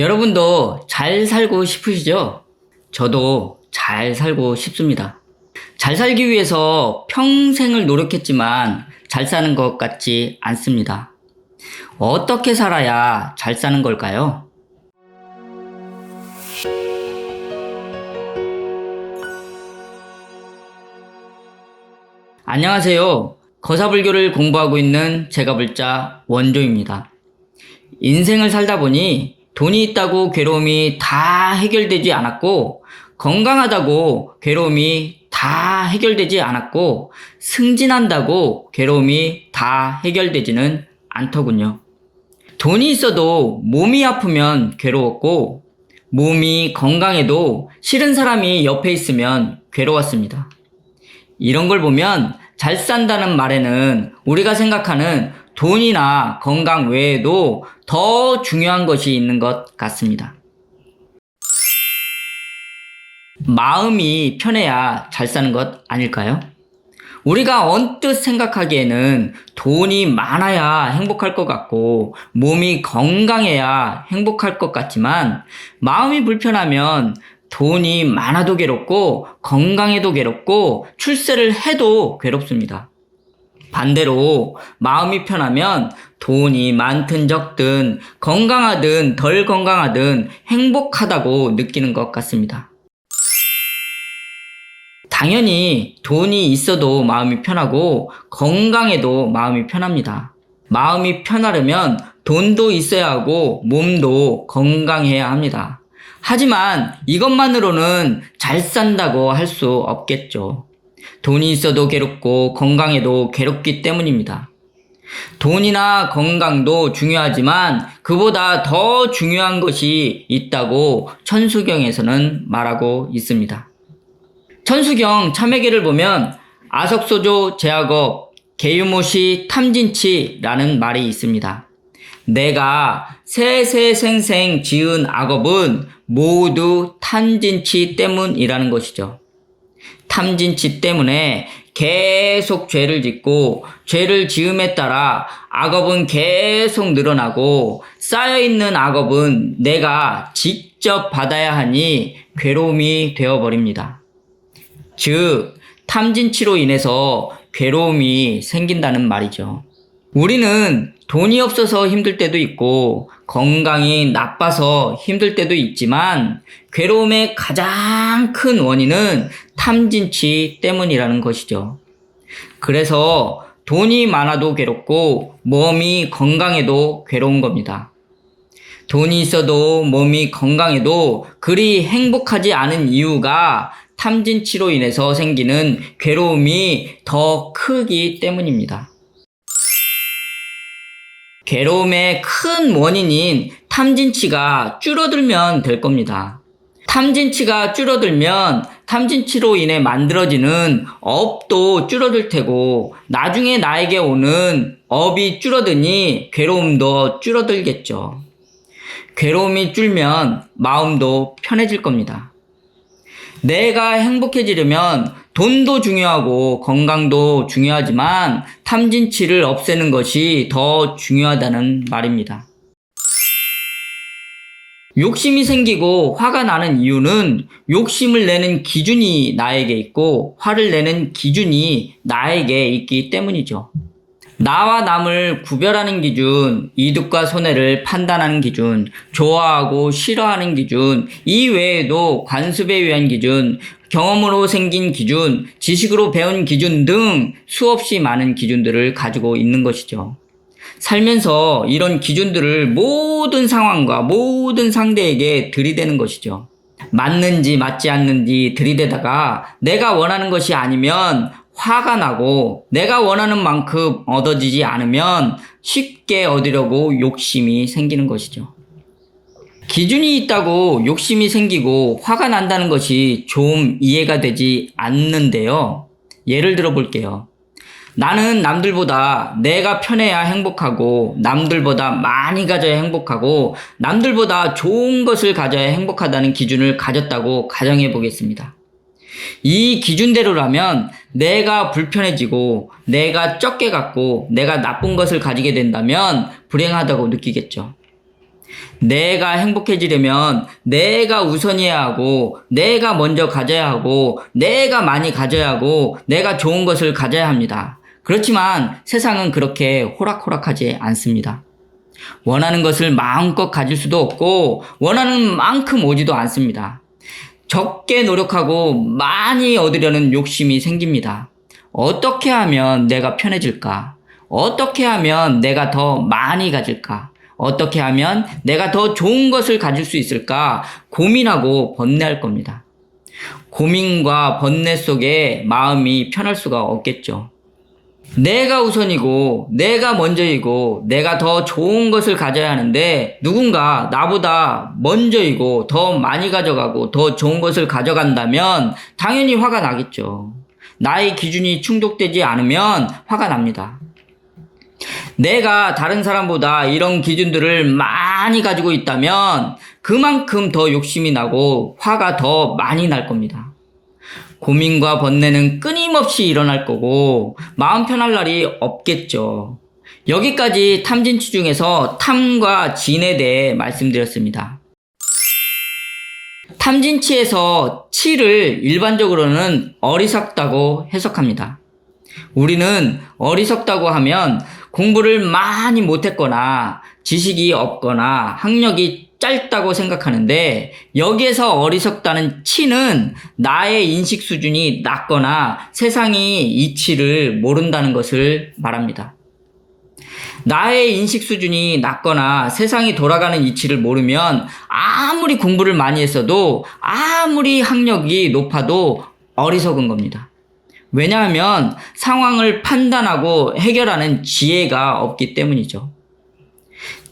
여러분도 잘 살고 싶으시죠? 저도 잘 살고 싶습니다. 잘 살기 위해서 평생을 노력했지만 잘 사는 것 같지 않습니다. 어떻게 살아야 잘 사는 걸까요? 안녕하세요. 거사불교를 공부하고 있는 제가불자 원조입니다. 인생을 살다 보니 돈이 있다고 괴로움이 다 해결되지 않았고, 건강하다고 괴로움이 다 해결되지 않았고, 승진한다고 괴로움이 다 해결되지는 않더군요. 돈이 있어도 몸이 아프면 괴로웠고, 몸이 건강해도 싫은 사람이 옆에 있으면 괴로웠습니다. 이런 걸 보면 잘 산다는 말에는 우리가 생각하는 돈이나 건강 외에도 더 중요한 것이 있는 것 같습니다. 마음이 편해야 잘 사는 것 아닐까요? 우리가 언뜻 생각하기에는 돈이 많아야 행복할 것 같고 몸이 건강해야 행복할 것 같지만 마음이 불편하면 돈이 많아도 괴롭고 건강해도 괴롭고 출세를 해도 괴롭습니다. 반대로 마음이 편하면 돈이 많든 적든 건강하든 덜 건강하든 행복하다고 느끼는 것 같습니다. 당연히 돈이 있어도 마음이 편하고 건강해도 마음이 편합니다. 마음이 편하려면 돈도 있어야 하고 몸도 건강해야 합니다. 하지만 이것만으로는 잘 산다고 할 수 없겠죠. 돈이 있어도 괴롭고 건강해도 괴롭기 때문입니다. 돈이나 건강도 중요하지만 그보다 더 중요한 것이 있다고 천수경에서는 말하고 있습니다. 천수경 참회계를 보면 아석소조 제약업 개유모시 탐진치라는 말이 있습니다. 내가 세세생생 지은 악업은 모두 탐진치 때문이라는 것이죠. 탐진치 때문에 계속 죄를 짓고 죄를 지음에 따라 악업은 계속 늘어나고 쌓여있는 악업은 내가 직접 받아야 하니 괴로움이 되어버립니다. 즉, 탐진치로 인해서 괴로움이 생긴다는 말이죠. 우리는 돈이 없어서 힘들 때도 있고 건강이 나빠서 힘들 때도 있지만 괴로움의 가장 큰 원인은 탐진치 때문이라는 것이죠. 그래서 돈이 많아도 괴롭고 몸이 건강해도 괴로운 겁니다. 돈이 있어도 몸이 건강해도 그리 행복하지 않은 이유가 탐진치로 인해서 생기는 괴로움이 더 크기 때문입니다. 괴로움의 큰 원인인 탐진치가 줄어들면 될 겁니다. 탐진치가 줄어들면 탐진치로 인해 만들어지는 업도 줄어들 테고 나중에 나에게 오는 업이 줄어드니 괴로움도 줄어들겠죠. 괴로움이 줄면 마음도 편해질 겁니다. 내가 행복해지려면 돈도 중요하고 건강도 중요하지만 탐진치를 없애는 것이 더 중요하다는 말입니다. 욕심이 생기고 화가 나는 이유는 욕심을 내는 기준이 나에게 있고 화를 내는 기준이 나에게 있기 때문이죠. 나와 남을 구별하는 기준, 이득과 손해를 판단하는 기준, 좋아하고 싫어하는 기준, 이 외에도 관습에 의한 기준, 경험으로 생긴 기준, 지식으로 배운 기준 등 수없이 많은 기준들을 가지고 있는 것이죠. 살면서 이런 기준들을 모든 상황과 모든 상대에게 들이대는 것이죠. 맞는지 맞지 않는지 들이대다가 내가 원하는 것이 아니면 화가 나고 내가 원하는 만큼 얻어지지 않으면 쉽게 얻으려고 욕심이 생기는 것이죠. 기준이 있다고 욕심이 생기고 화가 난다는 것이 좀 이해가 되지 않는데요. 예를 들어 볼게요. 나는 남들보다 내가 편해야 행복하고 남들보다 많이 가져야 행복하고 남들보다 좋은 것을 가져야 행복하다는 기준을 가졌다고 가정해 보겠습니다. 이 기준대로라면 내가 불편해지고 내가 적게 갖고 내가 나쁜 것을 가지게 된다면 불행하다고 느끼겠죠. 내가 행복해지려면 내가 우선이어야 하고, 내가 먼저 가져야 하고, 내가 많이 가져야 하고, 내가 좋은 것을 가져야 합니다. 그렇지만 세상은 그렇게 호락호락하지 않습니다. 원하는 것을 마음껏 가질 수도 없고, 원하는 만큼 오지도 않습니다. 적게 노력하고 많이 얻으려는 욕심이 생깁니다. 어떻게 하면 내가 편해질까? 어떻게 하면 내가 더 많이 가질까? 어떻게 하면 내가 더 좋은 것을 가질 수 있을까? 고민하고 번뇌할 겁니다. 고민과 번뇌 속에 마음이 편할 수가 없겠죠. 내가 우선이고, 내가 먼저이고, 내가 더 좋은 것을 가져야 하는데, 누군가 나보다 먼저이고, 더 많이 가져가고, 더 좋은 것을 가져간다면, 당연히 화가 나겠죠. 나의 기준이 충족되지 않으면 화가 납니다. 내가 다른 사람보다 이런 기준들을 많이 가지고 있다면, 그만큼 더 욕심이 나고, 화가 더 많이 날 겁니다. 고민과 번뇌는 끊임없이 일어날 거고 마음 편할 날이 없겠죠. 여기까지 탐진치 중에서 탐과 진에 대해 말씀드렸습니다. 탐진치에서 치를 일반적으로는 어리석다고 해석합니다. 우리는 어리석다고 하면 공부를 많이 못했거나 지식이 없거나 학력이 짧다고 생각하는데 여기에서 어리석다는 치는 나의 인식 수준이 낮거나 세상이 이치를 모른다는 것을 말합니다. 나의 인식 수준이 낮거나 세상이 돌아가는 이치를 모르면 아무리 공부를 많이 했어도 아무리 학력이 높아도 어리석은 겁니다. 왜냐하면 상황을 판단하고 해결하는 지혜가 없기 때문이죠.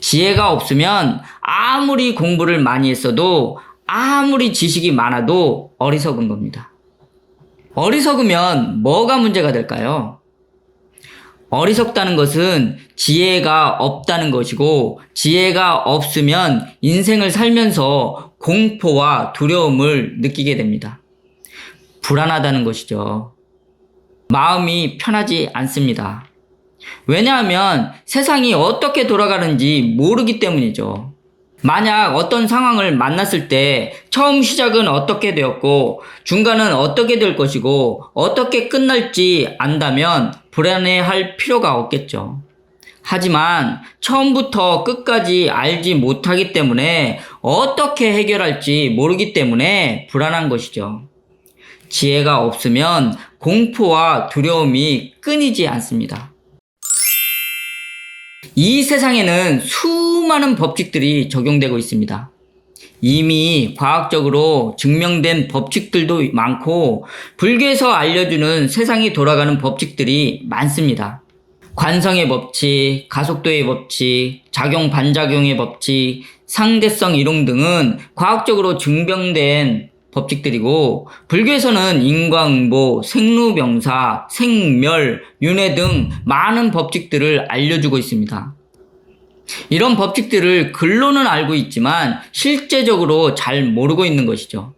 지혜가 없으면 아무리 공부를 많이 했어도 아무리 지식이 많아도 어리석은 겁니다. 어리석으면 뭐가 문제가 될까요? 어리석다는 것은 지혜가 없다는 것이고 지혜가 없으면 인생을 살면서 공포와 두려움을 느끼게 됩니다. 불안하다는 것이죠. 마음이 편하지 않습니다. 왜냐하면 세상이 어떻게 돌아가는지 모르기 때문이죠. 만약 어떤 상황을 만났을 때 처음 시작은 어떻게 되었고 중간은 어떻게 될 것이고 어떻게 끝날지 안다면 불안해할 필요가 없겠죠. 하지만 처음부터 끝까지 알지 못하기 때문에 어떻게 해결할지 모르기 때문에 불안한 것이죠. 지혜가 없으면 공포와 두려움이 끊이지 않습니다. 이 세상에는 수많은 법칙들이 적용되고 있습니다. 이미 과학적으로 증명된 법칙들도 많고 불교에서 알려주는 세상이 돌아가는 법칙들이 많습니다. 관성의 법칙, 가속도의 법칙, 작용 반작용의 법칙, 상대성 이론 등은 과학적으로 증명된 법칙들이고 불교에서는 인과응보, 생로병사, 생멸, 윤회 등 많은 법칙들을 알려주고 있습니다. 이런 법칙들을 글로는 알고 있지만 실제적으로 잘 모르고 있는 것이죠.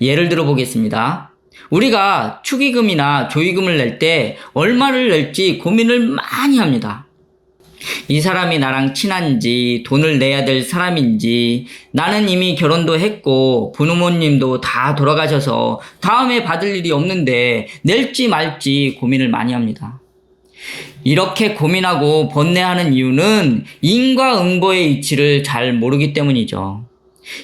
예를 들어 보겠습니다. 우리가 축의금이나 조의금을 낼 때 얼마를 낼지 고민을 많이 합니다. 이 사람이 나랑 친한지, 돈을 내야 될 사람인지, 나는 이미 결혼도 했고, 부모님도 다 돌아가셔서 다음에 받을 일이 없는데 낼지 말지 고민을 많이 합니다. 이렇게 고민하고 번뇌하는 이유는 인과응보의 이치를 잘 모르기 때문이죠.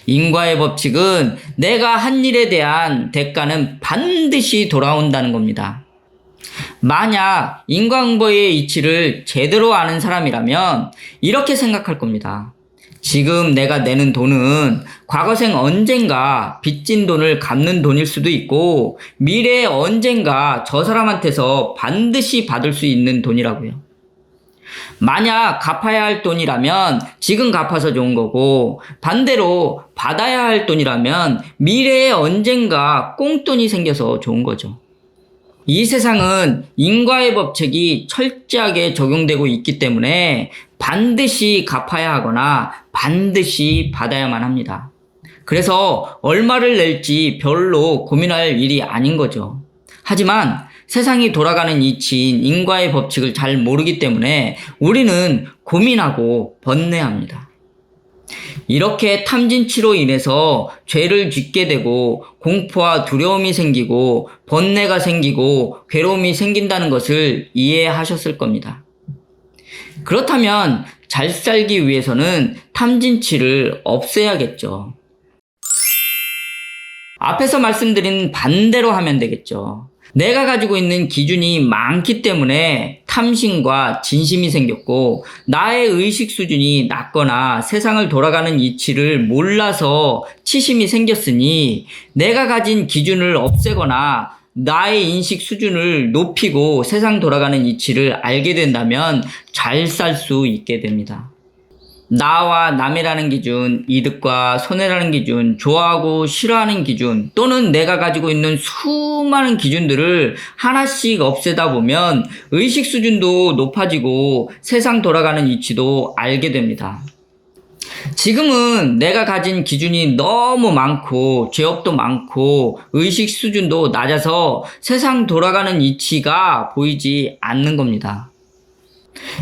인과의 법칙은 내가 한 일에 대한 대가는 반드시 돌아온다는 겁니다. 만약 인과응보의 이치를 제대로 아는 사람이라면 이렇게 생각할 겁니다. 지금 내가 내는 돈은 과거생 언젠가 빚진 돈을 갚는 돈일 수도 있고 미래에 언젠가 저 사람한테서 반드시 받을 수 있는 돈이라고요. 만약 갚아야 할 돈이라면 지금 갚아서 좋은 거고 반대로 받아야 할 돈이라면 미래에 언젠가 꽁돈이 생겨서 좋은 거죠. 이 세상은 인과의 법칙이 철저하게 적용되고 있기 때문에 반드시 갚아야 하거나 반드시 받아야만 합니다. 그래서 얼마를 낼지 별로 고민할 일이 아닌 거죠. 하지만 세상이 돌아가는 이치인 인과의 법칙을 잘 모르기 때문에 우리는 고민하고 번뇌합니다. 이렇게 탐진치로 인해서 죄를 짓게 되고 공포와 두려움이 생기고 번뇌가 생기고 괴로움이 생긴다는 것을 이해하셨을 겁니다. 그렇다면 잘 살기 위해서는 탐진치를 없애야겠죠. 앞에서 말씀드린 반대로 하면 되겠죠. 내가 가지고 있는 기준이 많기 때문에 탐심과 진심이 생겼고 나의 의식 수준이 낮거나 세상을 돌아가는 이치를 몰라서 치심이 생겼으니 내가 가진 기준을 없애거나 나의 인식 수준을 높이고 세상 돌아가는 이치를 알게 된다면 잘 살 수 있게 됩니다. 나와 남이라는 기준, 이득과 손해라는 기준, 좋아하고 싫어하는 기준, 또는 내가 가지고 있는 수많은 기준들을 하나씩 없애다 보면 의식 수준도 높아지고 세상 돌아가는 이치도 알게 됩니다. 지금은 내가 가진 기준이 너무 많고 죄업도 많고 의식 수준도 낮아서 세상 돌아가는 이치가 보이지 않는 겁니다.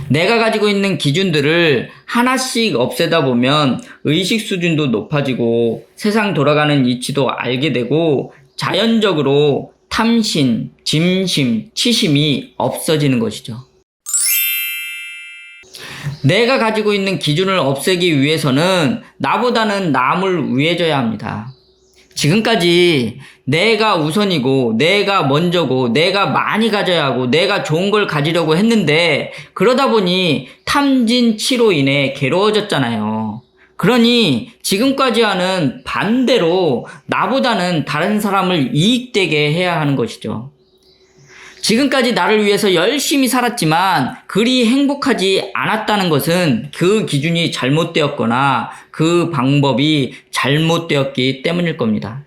내가 가지고 있는 기준들을 하나씩 없애다 보면 의식 수준도 높아지고 세상 돌아가는 이치도 알게 되고 자연적으로 탐심, 짐심, 치심이 없어지는 것이죠. 내가 가지고 있는 기준을 없애기 위해서는 나보다는 남을 위해줘야 합니다. 지금까지 내가 우선이고, 내가 먼저고, 내가 많이 가져야 하고, 내가 좋은 걸 가지려고 했는데, 그러다 보니 탐진치로 인해 괴로워졌잖아요. 그러니 지금까지와는 반대로 나보다는 다른 사람을 이익되게 해야 하는 것이죠. 지금까지 나를 위해서 열심히 살았지만 그리 행복하지 않았다는 것은 그 기준이 잘못되었거나 그 방법이 잘못되었기 때문일 겁니다.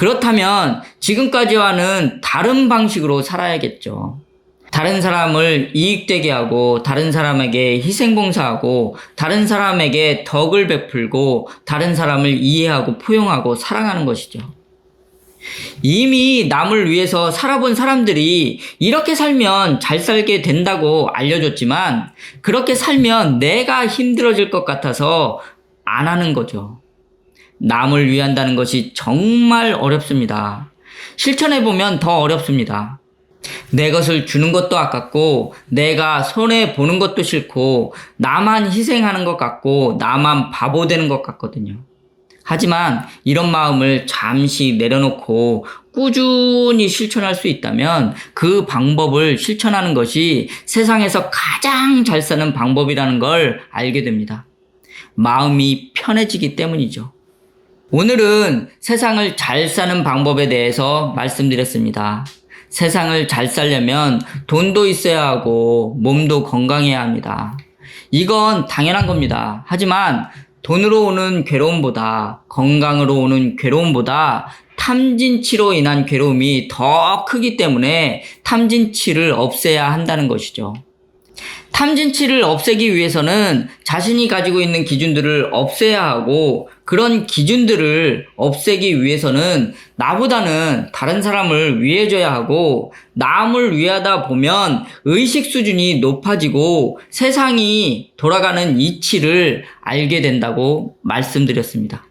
그렇다면 지금까지와는 다른 방식으로 살아야겠죠. 다른 사람을 이익되게 하고, 다른 사람에게 희생봉사하고, 다른 사람에게 덕을 베풀고, 다른 사람을 이해하고 포용하고 사랑하는 것이죠. 이미 남을 위해서 살아본 사람들이 이렇게 살면 잘 살게 된다고 알려줬지만 그렇게 살면 내가 힘들어질 것 같아서 안 하는 거죠. 남을 위한다는 것이 정말 어렵습니다. 실천해보면 더 어렵습니다. 내 것을 주는 것도 아깝고, 내가 손해 보는 것도 싫고, 나만 희생하는 것 같고, 나만 바보 되는 것 같거든요. 하지만 이런 마음을 잠시 내려놓고 꾸준히 실천할 수 있다면 그 방법을 실천하는 것이 세상에서 가장 잘 사는 방법이라는 걸 알게 됩니다. 마음이 편해지기 때문이죠. 오늘은 세상을 잘 사는 방법에 대해서 말씀드렸습니다. 세상을 잘 살려면 돈도 있어야 하고 몸도 건강해야 합니다. 이건 당연한 겁니다. 하지만 돈으로 오는 괴로움보다 건강으로 오는 괴로움보다 탐진치로 인한 괴로움이 더 크기 때문에 탐진치를 없애야 한다는 것이죠. 탐진치를 없애기 위해서는 자신이 가지고 있는 기준들을 없애야 하고 그런 기준들을 없애기 위해서는 나보다는 다른 사람을 위해줘야 하고 남을 위하다 보면 의식 수준이 높아지고 세상이 돌아가는 이치를 알게 된다고 말씀드렸습니다.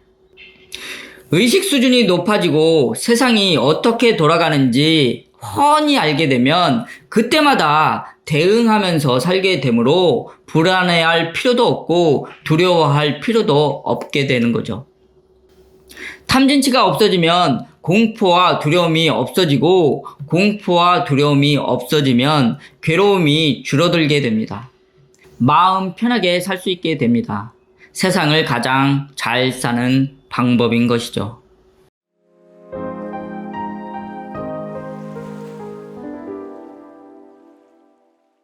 의식 수준이 높아지고 세상이 어떻게 돌아가는지 훤히 알게 되면 그때마다 대응하면서 살게 되므로 불안해할 필요도 없고 두려워할 필요도 없게 되는 거죠. 탐진치가 없어지면 공포와 두려움이 없어지고 공포와 두려움이 없어지면 괴로움이 줄어들게 됩니다. 마음 편하게 살 수 있게 됩니다. 세상을 가장 잘 사는 방법인 것이죠.